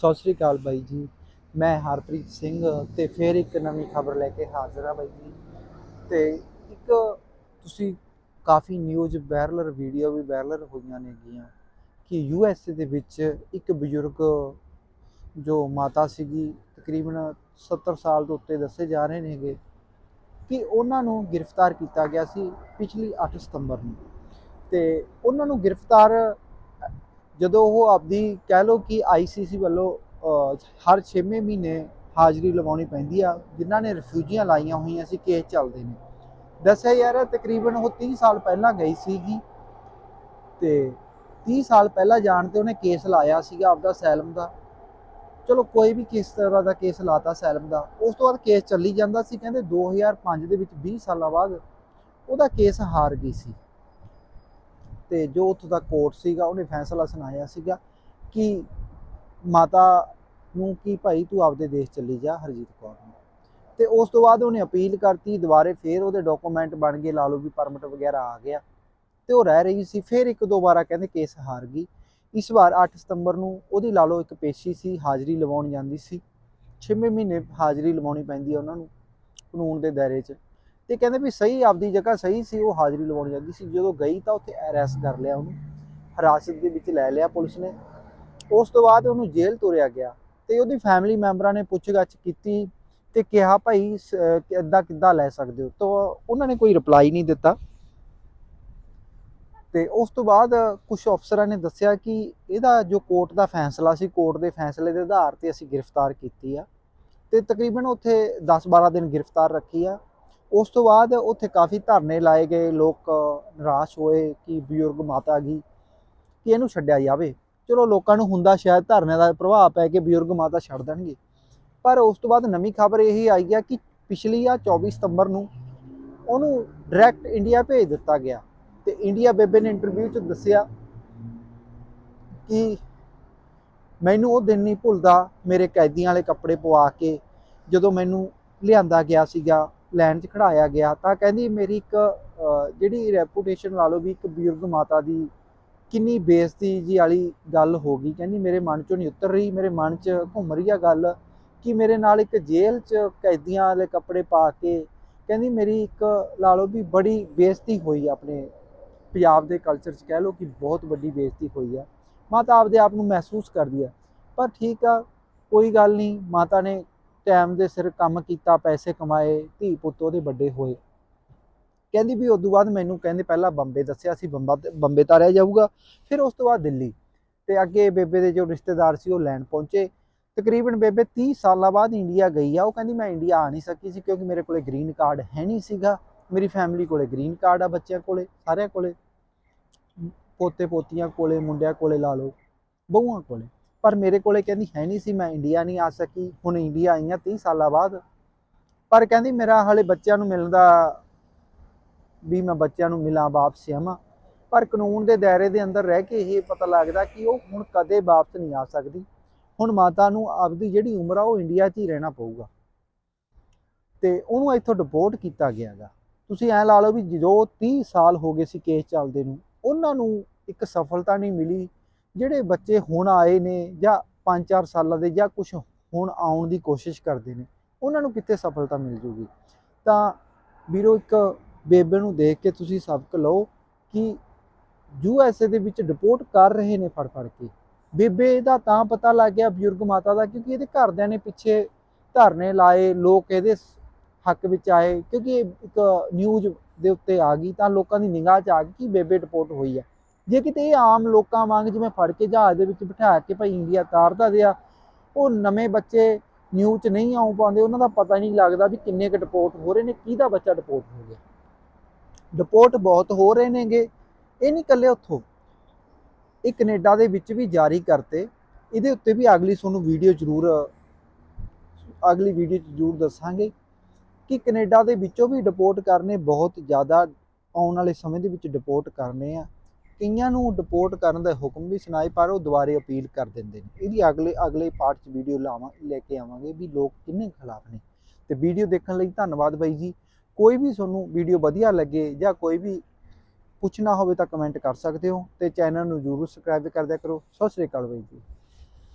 ਸਤਿ ਸ਼੍ਰੀ ਅਕਾਲ ਬਾਈ ਜੀ। ਮੈਂ ਹਰਪ੍ਰੀਤ ਸਿੰਘ ਤੇ ਫੇਰ ਇੱਕ ਨਵੀਂ ਖਬਰ ਲੈ ਕੇ ਹਾਜ਼ਰ ਹਾਂ ਬਾਈ ਜੀ। ਤੇ ਇੱਕ ਤੁਸੀਂ ਕਾਫੀ ਨਿਊਜ਼ ਵਾਇਰਲ ਵੀਡੀਓ ਵੀ ਵਾਇਰਲ ਹੋਈਆਂ ਨੇਗੀਆਂ ਕਿ ਯੂ ਐਸ ਏ ਦੇ ਵਿੱਚ ਇੱਕ ਬਜ਼ੁਰਗ ਜੋ ਮਾਤਾ ਸੀਗੀ, ਤਕਰੀਬਨ 70 ਸਾਲ ਤੋਂ ਉੱਤੇ ਦੱਸੇ ਜਾ ਰਹੇ ਨੇਗੇ ਕਿ ਉਹਨਾਂ ਨੂੰ ਗ੍ਰਿਫਤਾਰ ਕੀਤਾ ਗਿਆ ਸੀ ਪਿਛਲੀ 8 ਸਤੰਬਰ ਨੂੰ। ਤੇ ਉਹਨਾਂ ਨੂੰ ਗ੍ਰਿਫਤਾਰ ਜਦੋਂ ਉਹ ਆਪਦੀ ਕਹਿ ਲਓ ਕਿ ਆਈਸੀਸੀ ਵੱਲੋਂ ਹਰ 6ਵੇਂ ਮਹੀਨੇ ਹਾਜ਼ਰੀ ਲਵਾਉਣੀ ਪੈਂਦੀ ਆ, ਜਿਨ੍ਹਾਂ ਨੇ ਰਿਫਿਊਜੀਆਂ ਲਾਈਆਂ ਹੋਈਆਂ ਸੀ ਕੇਸ ਚੱਲਦੇ ਨੇ। ਦੱਸਿਆ ਯਾਰ, ਤਕਰੀਬਨ ਉਹ 30 ਸਾਲ ਪਹਿਲਾਂ ਗਈ ਸੀਗੀ ਤੇ 30 ਸਾਲ ਪਹਿਲਾਂ ਜਾਣ ਤੇ ਉਹਨੇ ਕੇਸ ਲਾਇਆ ਸੀਗਾ ਆਪਦਾ ਸੈਲਮ ਦਾ। ਚਲੋ, ਕੋਈ ਵੀ ਕਿਸ ਤਰ੍ਹਾਂ ਦਾ ਕੇਸ ਲਾਤਾ ਸੈਲਮ ਦਾ। ਉਸ ਤੋਂ ਬਾਅਦ ਕੇਸ ਚੱਲੀ ਜਾਂਦਾ ਸੀ, ਕਹਿੰਦੇ 2005 ਦੇ ਵਿੱਚ 20 ਸਾਲਾਂ ਬਾਅਦ ਉਹਦਾ ਕੇਸ ਹਾਰ ਗਈ ਸੀ। ਤੇ ਜੋ ਉੱਥੋਂ ਦਾ ਕੋਰਟ ਸੀਗਾ, ਉਹਨੇ ਫੈਸਲਾ ਸੁਣਾਇਆ ਸੀਗਾ ਕਿ ਮਾਤਾ ਨੂੰ ਕਿ ਭਾਈ ਤੂੰ ਆਪਦੇ ਦੇਸ਼ ਚੱਲੀ ਜਾ ਹਰਜੀਤ ਕੌਰ ਨੂੰ। ਤੇ ਉਸ ਤੋਂ ਬਾਅਦ ਉਹਨੇ ਅਪੀਲ ਕਰਤੀ, ਦੁਬਾਰੇ ਫੇਰ ਉਹਦੇ ਡਾਕੂਮੈਂਟ ਬਣ ਗਏ, ਲਾ ਲਓ ਵੀ ਪਰਮਿਟ ਵਗੈਰਾ ਆ ਗਿਆ। ਤੇ ਉਹ ਰਹਿ ਰਹੀ ਸੀ, ਫਿਰ ਇੱਕ ਦੋ ਵਾਰਾ ਕਹਿੰਦੇ ਕੇਸ ਹਾਰ ਗਈ। ਇਸ ਵਾਰ 8 ਸਤੰਬਰ ਨੂੰ ਉਹਦੀ ਲਾ ਲਓ ਇੱਕ ਪੇਸ਼ੀ ਸੀ, ਹਾਜ਼ਰੀ ਲਵਾਉਣ ਜਾਂਦੀ ਸੀ। 6ਵੇਂ ਮਹੀਨੇ ਹਾਜ਼ਰੀ ਲਵਾਉਣੀ ਪੈਂਦੀ ਹੈ ਉਹਨਾਂ ਨੂੰ ਕਾਨੂੰਨ ਦੇ ਦਾਇਰੇ 'ਚ। ਤੇ ਕਹਿੰਦੇ ਵੀ ਸਹੀ ਆਪਦੀ ਜਗ੍ਹਾ ਸਹੀ ਸੀ, ਉਹ ਹਾਜ਼ਰੀ ਲਵਾਉਣ ਜਾਂਦੀ ਸੀ। ਜਦੋਂ ਗਈ ਤਾਂ ਉੱਥੇ ਅਰੈਸਟ ਕਰ ਲਿਆ ਉਹਨੂੰ। ਹਿਰਾਸਤ ਦੇ ਵਿੱਚ ਲੈ ਲਿਆ ਪੁਲਿਸ ਨੇ। ਉਸ ਤੋਂ ਬਾਅਦ ਉਹਨੂੰ ਜੇਲ੍ਹ ਤੋਰਿਆ ਗਿਆ ਤੇ ਉਹਦੀ ਫੈਮਿਲੀ ਮੈਂਬਰਾਂ ਨੇ ਪੁੱਛਗਿੱਛ ਕੀਤੀ ਤੇ ਕਿਹਾ, ਭਾਈ ਕਿੱਦਾਂ ਕਿੱਦਾਂ ਲੈ ਸਕਦੇ ਹੋ? ਤਾਂ ਉਹਨਾਂ ਨੇ ਕੋਈ ਰਿਪਲਾਈ ਨਹੀਂ ਦਿੱਤਾ। ਤੇ ਉਸ ਤੋਂ ਬਾਅਦ ਕੁਝ ਅਫਸਰਾਂ ਨੇ ਦੱਸਿਆ ਕਿ ਇਹਦਾ ਜੋ ਕੋਰਟ ਦਾ ਫੈਸਲਾ ਸੀ ਕੋਰਟ ਦੇ ਫੈਸਲੇ ਦੇ ਆਧਾਰ ਤੇ ਅਸੀਂ ਗ੍ਰਿਫਤਾਰ ਕੀਤੀ ਆ। ਤੇ ਤਕਰੀਬਨ ਉੱਥੇ 10-12 ਦਿਨ ਗ੍ਰਿਫਤਾਰ ਰੱਖੀ ਆ। ਉਸ ਤੋਂ ਬਾਅਦ ਉੱਥੇ ਕਾਫੀ ਧਰਨੇ ਲਾਏ ਗਏ, ਲੋਕ ਨਿਰਾਸ਼ ਹੋਏ ਕਿ ਬਜ਼ੁਰਗ ਮਾਤਾ ਗਈ, ਕਿ ਇਹਨੂੰ ਛੱਡਿਆ ਜਾਵੇ। ਚਲੋ, ਲੋਕਾਂ ਨੂੰ ਹੁੰਦਾ ਸ਼ਾਇਦ ਧਰਨੇ ਦਾ ਪ੍ਰਭਾਵ ਪੈ ਕੇ ਬਜ਼ੁਰਗ ਮਾਤਾ ਛੱਡ ਦੇਣਗੇ। ਪਰ ਉਸ ਤੋਂ ਬਾਅਦ ਨਵੀਂ ਖਬਰ ਇਹ ਆਈ ਆ ਕਿ ਪਿਛਲੀ ਆ 24 ਸਤੰਬਰ ਨੂੰ ਉਹਨੂੰ ਡਾਇਰੈਕਟ ਇੰਡੀਆ ਭੇਜ ਦਿੱਤਾ ਗਿਆ ਤੇ ਇੰਡੀਆ ਬੇਬੇ ਨੇ ਇੰਟਰਵਿਊ 'ਚ ਦੱਸਿਆ ਕਿ ਮੈਨੂੰ ਉਹ ਦਿਨ ਨਹੀਂ ਭੁੱਲਦਾ ਮੇਰੇ ਕੈਦੀਆਂ ਵਾਲੇ ਕੱਪੜੇ ਪਵਾ ਕੇ ਜਦੋਂ ਮੈਨੂੰ ਲਿਆਂਦਾ ਗਿਆ ਸੀਗਾ। ਲੈਣ 'ਚ ਖੜਾਇਆ ਗਿਆ, ਤਾਂ ਕਹਿੰਦੀ ਮੇਰੀ ਇੱਕ ਜਿਹੜੀ ਰੈਪੂਟੇਸ਼ਨ ਲਾ ਲਓ ਵੀ ਇੱਕ ਬਜ਼ੁਰਗ ਮਾਤਾ ਦੀ ਕਿੰਨੀ ਬੇਇੱਜ਼ਤੀ ਜੀ ਵਾਲੀ ਗੱਲ ਹੋ ਗਈ। ਕਹਿੰਦੀ ਮੇਰੇ ਮਨ 'ਚੋਂ ਨਹੀਂ ਉਤਰ ਰਹੀ, ਮੇਰੇ ਮਨ 'ਚ ਘੁੰਮ ਰਹੀ ਆ ਗੱਲ ਕਿ ਮੇਰੇ ਨਾਲ ਇੱਕ ਜੇਲ੍ਹ 'ਚ ਕੈਦੀਆਂ ਵਾਲੇ ਕੱਪੜੇ ਪਾ ਕੇ, ਕਹਿੰਦੀ ਮੇਰੀ ਇੱਕ ਲਾ ਲਓ ਵੀ ਬੜੀ ਬੇਇੱਜ਼ਤੀ ਹੋਈ ਆਪਣੇ ਪੰਜਾਬ ਦੇ ਕਲਚਰ 'ਚ ਕਹਿ ਲਓ ਕਿ ਬਹੁਤ ਵੱਡੀ ਬੇਇੱਜ਼ਤੀ ਹੋਈ ਆ। ਮਾਤਾ ਆਪਦੇ ਆਪ ਨੂੰ ਮਹਿਸੂਸ ਕਰਦੀ ਆ। ਪਰ ਠੀਕ ਆ, ਕੋਈ ਗੱਲ ਨਹੀਂ, ਮਾਤਾ ਨੇ ਟਾਈਮ ਦੇ ਸਿਰ ਕੰਮ ਕੀਤਾ, ਪੈਸੇ ਕਮਾਏ, ਧੀ ਪੁੱਤ ਉਹਦੇ ਵੱਡੇ ਹੋਏ। ਕਹਿੰਦੀ ਵੀ ਉਦੋਂ ਬਾਅਦ ਮੈਨੂੰ ਕਹਿੰਦੇ ਪਹਿਲਾਂ ਬੰਬੇ ਦੱਸਿਆ ਸੀ, ਬੰਬਾ ਬੰਬੇ ਤਾਂ ਰਹਿ ਜਾਊਗਾ, ਫਿਰ ਉਸ ਤੋਂ ਬਾਅਦ ਦਿੱਲੀ। ਤੇ ਅੱਗੇ ਬੇਬੇ ਦੇ ਜੋ ਰਿਸ਼ਤੇਦਾਰ ਸੀ, ਉਹ ਲੈਣ ਪਹੁੰਚੇ। ਤਕਰੀਬਨ ਬੇਬੇ 30 ਸਾਲਾਂ ਬਾਅਦ ਇੰਡੀਆ ਗਈ ਆ। ਉਹ ਕਹਿੰਦੀ, ਮੈਂ ਇੰਡੀਆ ਆ ਨਹੀਂ ਸਕੀ ਸੀ ਕਿਉਂਕਿ ਮੇਰੇ ਕੋਲੇ ਗ੍ਰੀਨ ਕਾਰਡ ਹੈ ਨਹੀਂ ਸੀਗਾ। ਮੇਰੀ ਫੈਮਿਲੀ ਕੋਲੇ ਗ੍ਰੀਨ ਕਾਰਡ ਆ ਬੱਚਿਆਂ ਕੋਲੇ, ਸਾਰਿਆਂ ਕੋਲੇ। ਪੋਤੇ ਪੋਤੀਆਂ ਕੋਲੇ, ਮੁੰਡਿਆਂ ਕੋਲੇ ਲਾ ਲਓ, ਬਹੂਆਂ ਕੋਲੇ। ਪਰ ਮੇਰੇ ਕੋਲੇ ਕਹਿੰਦੀ ਹੈ ਨਹੀਂ ਸੀ, ਮੈਂ ਇੰਡੀਆ ਨਹੀਂ ਆ ਸਕੀ। ਹੁਣ ਇੰਡੀਆ ਆਈਆਂ 30 ਸਾਲਾਂ ਬਾਅਦ। ਪਰ ਕਹਿੰਦੀ ਮੇਰਾ ਹਲੇ ਬੱਚਿਆਂ ਨੂੰ ਮਿਲਣ ਦਾ ਵੀ ਮੈਂ ਬੱਚਿਆਂ ਨੂੰ ਮਿਲਾਂ, ਵਾਪਸ ਆਵਾਂ। ਪਰ ਕਾਨੂੰਨ ਦੇ ਦਾਇਰੇ ਦੇ ਅੰਦਰ ਰਹਿ ਕੇ ਇਹ ਪਤਾ ਲੱਗਦਾ ਕਿ ਉਹ ਹੁਣ ਕਦੇ ਵਾਪਸ ਨਹੀਂ ਆ ਸਕਦੀ। ਹੁਣ ਮਾਤਾ ਨੂੰ ਆਪਦੀ ਜਿਹੜੀ ਉਮਰ ਆ, ਉਹ ਇੰਡੀਆ 'ਚ ਹੀ ਰਹਿਣਾ ਪਊਗਾ। ਤੇ ਉਹਨੂੰ ਇੱਥੋਂ ਡਿਪੋਰਟ ਕੀਤਾ ਗਿਆਗਾ ਤੁਸੀਂ ਐ ਲਾ ਲਓ ਵੀ ਜੋ 30 ਸਾਲ ਹੋ ਗਏ ਸੀ ਕੇਸ ਚੱਲਦੇ ਨੂੰ, ਉਹਨਾਂ ਨੂੰ ਇੱਕ ਸਫਲਤਾ ਨਹੀਂ ਮਿਲੀ। ਜਿਹੜੇ ਬੱਚੇ ਹੁਣ ਆਏ ਨੇ ਜਾਂ 5-4 ਸਾਲਾਂ ਦੇ ਜਾਂ ਕੁਝ ਹੁਣ ਆਉਣ ਦੀ ਕੋਸ਼ਿਸ਼ ਕਰਦੇ ਨੇ, ਉਹਨਾਂ ਨੂੰ ਕਿੱਥੇ ਸਫਲਤਾ ਮਿਲ ਜੂਗੀ? ਤਾਂ ਵੀਰੋ, ਇੱਕ ਬੇਬੇ ਨੂੰ ਦੇਖ ਕੇ ਤੁਸੀਂ ਸਬਕ ਲਓ ਕਿ ਯੂ ਐਸ ਏ ਦੇ ਵਿੱਚ ਡਿਪੋਰਟ ਕਰ ਰਹੇ ਨੇ ਫੜ ਫੜ ਕੇ। ਬੇਬੇ ਦਾ ਤਾਂ ਪਤਾ ਲੱਗ ਗਿਆ ਬਜ਼ੁਰਗ ਮਾਤਾ ਦਾ, ਕਿਉਂਕਿ ਇਹਦੇ ਘਰਦਿਆਂ ਨੇ ਪਿੱਛੇ ਧਰਨੇ ਲਾਏ, ਲੋਕ ਇਹਦੇ ਹੱਕ ਵਿੱਚ ਆਏ, ਕਿਉਂਕਿ ਇਹ ਇੱਕ ਨਿਊਜ਼ ਦੇ ਉੱਤੇ ਆ ਗਈ, ਤਾਂ ਲੋਕਾਂ ਦੀ ਨਿਗਾਹ 'ਚ ਆ ਗਈ ਕਿ ਬੇਬੇ ਡਿਪੋਰਟ ਹੋਈ ਹੈ। ਜੇ ਕਿਤੇ ਇਹ ਆਮ ਲੋਕਾਂ ਵਾਂਗ ਜਿਵੇਂ ਫੜ ਕੇ ਜਹਾਜ਼ ਦੇ ਵਿੱਚ ਬਿਠਾ ਕੇ ਭਾਈ ਇੰਡੀਆ ਤਾਰਦਾ ਦਿਆ ਉਹ ਨਵੇਂ ਬੱਚੇ ਨਿਊਜ਼ 'ਚ ਨਹੀਂ ਆਉਂ ਪਾਉਂਦੇ, ਉਹਨਾਂ ਦਾ ਪਤਾ ਨਹੀਂ ਲੱਗਦਾ ਵੀ ਕਿੰਨੇ ਕੁ ਡਿਪੋਰਟ ਹੋ ਰਹੇ ਨੇ, ਕਿਹਦਾ ਬੱਚਾ ਡਿਪੋਰਟ ਹੋ ਗਿਆ। ਡਿਪੋਰਟ ਬਹੁਤ ਹੋ ਰਹੇ ਨੇਗੇ, ਇਹ ਨਹੀਂ ਇਕੱਲੇ ਉੱਥੋਂ। ਇਹ ਕੈਨੇਡਾ ਦੇ ਵਿੱਚ ਵੀ ਜਾਰੀ ਕਰਤੇ, ਇਹਦੇ ਉੱਤੇ ਵੀ ਅਗਲੀ ਤੁਹਾਨੂੰ ਵੀਡੀਓ ਜ਼ਰੂਰ, ਅਗਲੀ ਵੀਡੀਓ 'ਚ ਜ਼ਰੂਰ ਦੱਸਾਂਗੇ ਕਿ ਕੈਨੇਡਾ ਦੇ ਵਿੱਚੋਂ ਵੀ ਡਿਪੋਰਟ ਕਰਨੇ ਬਹੁਤ ਜ਼ਿਆਦਾ ਆਉਣ ਵਾਲੇ ਸਮੇਂ ਦੇ ਵਿੱਚ ਡਿਪੋਰਟ ਕਰਨੇ ਆ। ਕਈਆਂ ਨੂੰ ਡਿਪੋਰਟ ਕਰਨ ਦਾ ਹੁਕਮ ਵੀ ਸੁਣਾਏ, ਪਰ ਉਹ ਦੁਬਾਰੇ ਅਪੀਲ ਕਰ ਦਿੰਦੇ ਨੇ। ਇਹਦੀ ਅਗਲੇ ਅਗਲੇ ਪਾਰਟ 'ਚ ਵੀਡੀਓ ਲਾਵਾਂ, ਲੈ ਕੇ ਆਵਾਂਗੇ ਵੀ ਲੋਕ ਕਿੰਨੇ ਖਿਲਾਫ ਨੇ। ਤੇ ਵੀਡੀਓ ਦੇਖਣ ਲਈ ਧੰਨਵਾਦ ਬਾਈ ਜੀ। ਕੋਈ ਵੀ ਤੁਹਾਨੂੰ ਵੀਡੀਓ ਵਧੀਆ ਲੱਗੇ ਜਾਂ ਕੋਈ ਵੀ ਪੁੱਛਣਾ ਹੋਵੇ ਤਾਂ ਕਮੈਂਟ ਕਰ ਸਕਦੇ ਹੋ ਤੇ ਚੈਨਲ ਨੂੰ ਜ਼ਰੂਰ ਸਬਸਕ੍ਰਾਈਬ ਕਰ ਦਿਆ ਕਰੋ। ਸਤਿ ਸ੍ਰੀ ਅਕਾਲ ਬਾਈ ਜੀ।